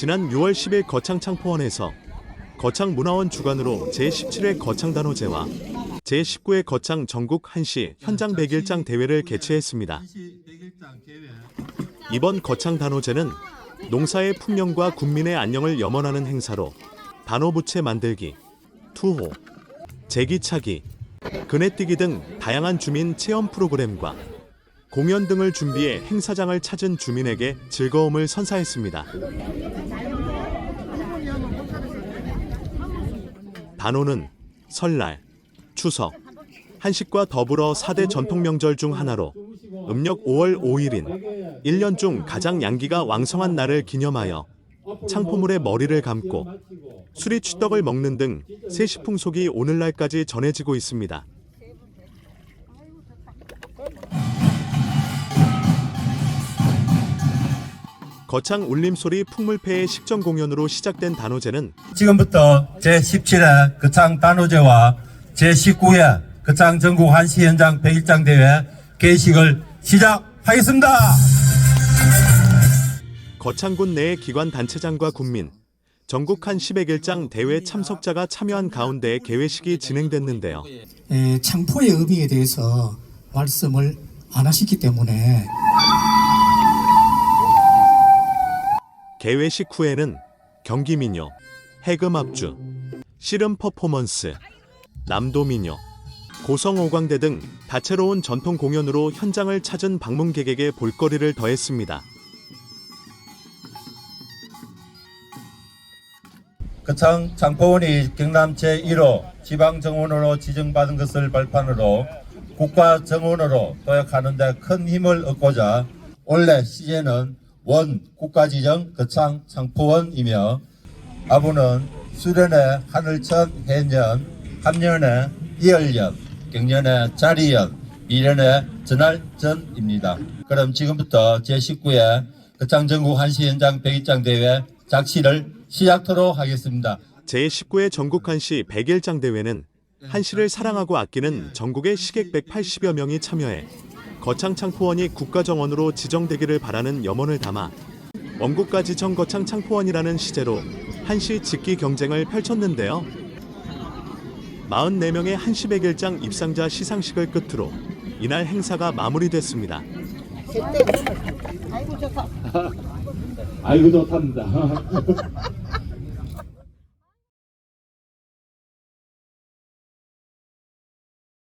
지난 6월 10일 거창 창포원에서 거창 문화원 주관으로 제17회 거창 단오제와 제19회 거창 전국 한시 현장 백일장 대회를 개최했습니다. 이번 거창 단오제는 농사의 풍년과 국민의 안녕을 염원하는 행사로 단오부채 만들기, 투호, 제기차기, 그네뛰기 등 다양한 주민 체험 프로그램과 공연 등을 준비해 행사장을 찾은 주민에게 즐거움을 선사했습니다. 단오는 설날, 추석, 한식과 더불어 4대 전통 명절 중 하나로 음력 5월 5일인 1년 중 가장 양기가 왕성한 날을 기념하여 창포물에 머리를 감고 수리 취떡을 먹는 등 세시 풍속이 오늘날까지 전해지고 있습니다. 거창 울림소리 풍물패의 식전 공연으로 시작된 단오제는 지금부터 제17회 거창 단오제와 제19회 거창 전국 한시 현장 101장 대회 개식을 시작하겠습니다. 거창군 내 기관 단체장과 군민, 전국 한 10백일장 대회 참석자가 참여한 가운데 개회식이 진행됐는데요. 에, 창포의 의미에 대해서 말씀을 안 하시기 때문에 개회식 후에는 경기민요, 해금압주, 씨름 퍼포먼스, 남도민요, 고성오광대 등 다채로운 전통 공연으로 현장을 찾은 방문객에게 볼거리를 더했습니다. 거창 장포원이 경남 제1호 지방정원으로 지정받은 것을 발판으로 국가정원으로 도약하는 데 큰 힘을 얻고자 올해 시제는 원 국가지정 거창 창포원이며 아부는 수련의 하늘천 해년, 함년의 이열년, 경년의 자리연, 미련의 전할전입니다. 그럼 지금부터 제19회 거창 전국 한시 현장 100일장 대회 작시를 시작토록 하겠습니다. 제19회 전국 한시 100일장 대회는 한시를 사랑하고 아끼는 전국의 시객 180여 명이 참여해 거창 창포원이 국가정원으로 지정되기를 바라는 염원을 담아 원국가지 정 거창 창포원이라는 시제로 한시 짓기 경쟁을 펼쳤는데요. 44명의 한시 100일장 입상자 시상식을 끝으로 이날 행사가 마무리됐습니다. 아이고 좋답니다.